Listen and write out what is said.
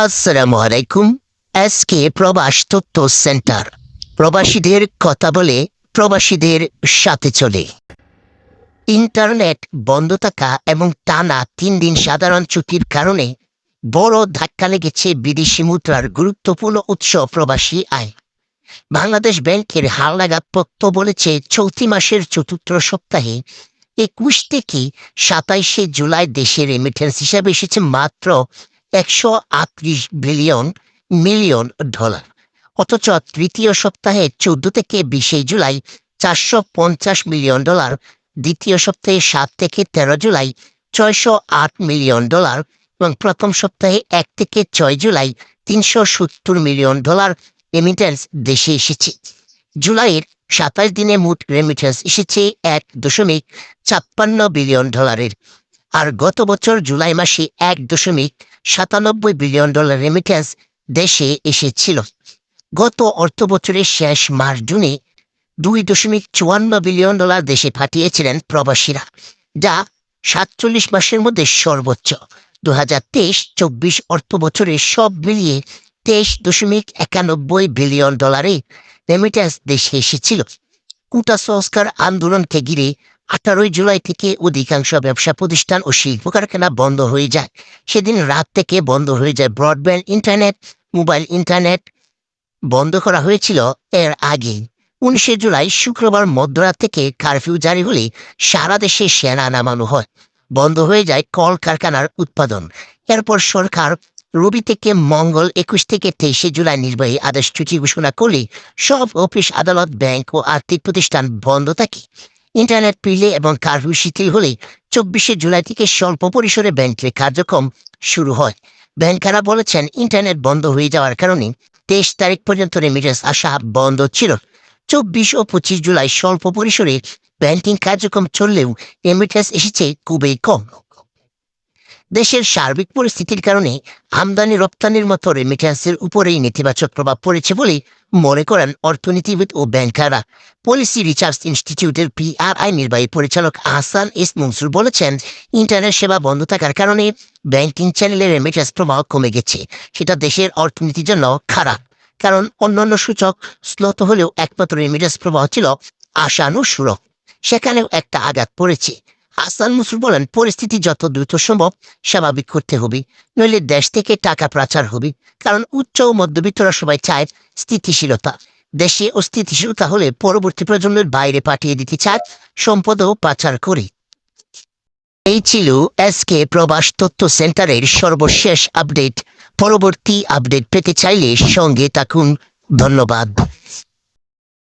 আসসালামু আলাইকুম এসকে প্রবাস তথ্য সেন্টার। প্রবাসীদের কথা বলে প্রবাসীদের সাথে চলে। ইন্টারনেট বন্ধ থাকা এবং টানা তিন দিন সাধারণ ছুটির কারণে বড় ধাক্কা লেগেছে বিদেশি মুদ্রার গুরুত্বপূর্ণ উৎস প্রবাসী আয়। বাংলাদেশ ব্যাংকের হালনাগাদ তথ্য বলেছে, চলতি মাসের চতুর্থ সপ্তাহে একুশ থেকে সাতাইশে জুলাই দেশের রেমিটেন্স হিসাবে এসেছে মাত্র একশো আটত্রিশ বিলিয়ন মিলিয়ন ডলার। অথচ তৃতীয় সপ্তাহে চোদ্দ থেকে বিশে জুলাই চারশো পঞ্চাশ মিলিয়ন ডলার, দ্বিতীয় সপ্তাহে সাত থেকে তেরো জুলাই ছয়শো আট মিলিয়ন ডলার এবং প্রথম সপ্তাহে এক থেকে ছয় জুলাই তিনশো সত্তর মিলিয়ন ডলার রেমিটেন্স দেশে এসেছে। জুলাইয়ের সাতাশ দিনে মোট রেমিটেন্স এসেছে এক দশমিক ছাপ্পান্ন বিলিয়ন ডলারের। আর গত বছর জুলাই মাসে এক দশমিক সাতানব্বই বিলিয়ন ডলার রেমিটেন্স দেশে এসেছিল। গত অর্থ বছরের শেষ মাস জুনে দুই দশমিক চুয়ান্ন বিলিয়ন ডলার দেশে পাঠিয়েছিলেন প্রবাসীরা, যা সাতচল্লিশ মাসের মধ্যে সর্বোচ্চ। দু হাজার তেইশ চব্বিশ অর্থ বছরে সব মিলিয়ে তেইশ দশমিক একানব্বই বিলিয়ন ডলারে রেমিটেন্স দেশে এসেছিল। কুটা সংস্কার আন্দোলনকে ঘিরে আঠারোই জুলাই থেকে অধিকাংশ ব্যবসা প্রতিষ্ঠান ও শিল্প কারখানা বন্ধ হয়ে যায়। সেদিন রাত থেকে বন্ধ হয়ে যায় ব্রডব্যান্ড ইন্টারনেট, মোবাইল ইন্টারনেট বন্ধ করা হয়েছিল এর আগে উনিশে জুলাই শুক্রবার মধ্যরাত থেকে কারফিউ জারি হলে সারা দেশে সেনা নামানো হয়। বন্ধ হয়ে যায় কল কারখানার উৎপাদন। এরপর সরকার রবি থেকে মঙ্গল একুশ থেকে তেইশে জুলাই নির্বাহী আদেশ ছুটি ঘোষণা করলে সব অফিস, আদালত, ব্যাংক ও আর্থিক প্রতিষ্ঠান বন্ধ থাকে। ইন্টারনেট পিলে এবং কারফিউ শিথিল হলে চব্বিশে জুলাই থেকে স্বল্প পরিসরে ব্যাংকের কার্যক্রম শুরু হয়। ব্যাংকারা বলেছেন, ইন্টারনেট বন্ধ হয়ে যাওয়ার কারণে তেইশ তারিখ পর্যন্ত রেমিটেন্স আসা বন্ধ ছিল। চব্বিশ ও পঁচিশ জুলাই স্বল্প পরিসরে ব্যাংকিং কার্যক্রম চললেও রেমিটেন্স এসেছে খুবই কম। দেশের সার্বিক পরিস্থিতির কারণে আমদানি রপ্তানির মতো রেমিটেন্সের উপরেই নেতিবাচক প্রভাব পড়েছে বলে মনে করেন অর্থনীতিবিদ ও ব্যাংকাররা। পলিসি রিসার্চ ইনস্টিটিউটের পিআরআই নির্বাহী পরিচালক আহসান এস মনসুর বলেছেন, ইন্টারনেট সেবা বন্ধ থাকার কারণে ব্যাংকিং চ্যানেলের রেমিটেন্স প্রবাহ কমে গেছে। সেটা দেশের অর্থনীতির জন্য খারাপ। কারণ অন্যান্য সূচক স্লত হলেও একমাত্র রেমিটেন্স প্রবাহ ছিল আশানুসূরক। সেখানেও একটা আঘাত পড়েছে। হাসান মুসুর বলেন, পরিস্থিতি যত দ্রুত সম্ভব স্বাভাবিক করতে হবে। নইলে দেশ থেকে টাকা পাচার হবে। কারণ উচ্চ ও মধ্যবিত্তরা সবাই চায় স্থিতিশীলতা। দেশে অস্থিতিশীলতা হলে পরবর্তী প্রজন্মের বাইরে পাঠিয়ে দিতে চায় সম্পদও পাচার করে। এই ছিল এসকে প্রবাস তথ্য সেন্টারের সর্বশেষ আপডেট। পরবর্তী আপডেট পেতে চাইলে সঙ্গে থাকুন। ধন্যবাদ।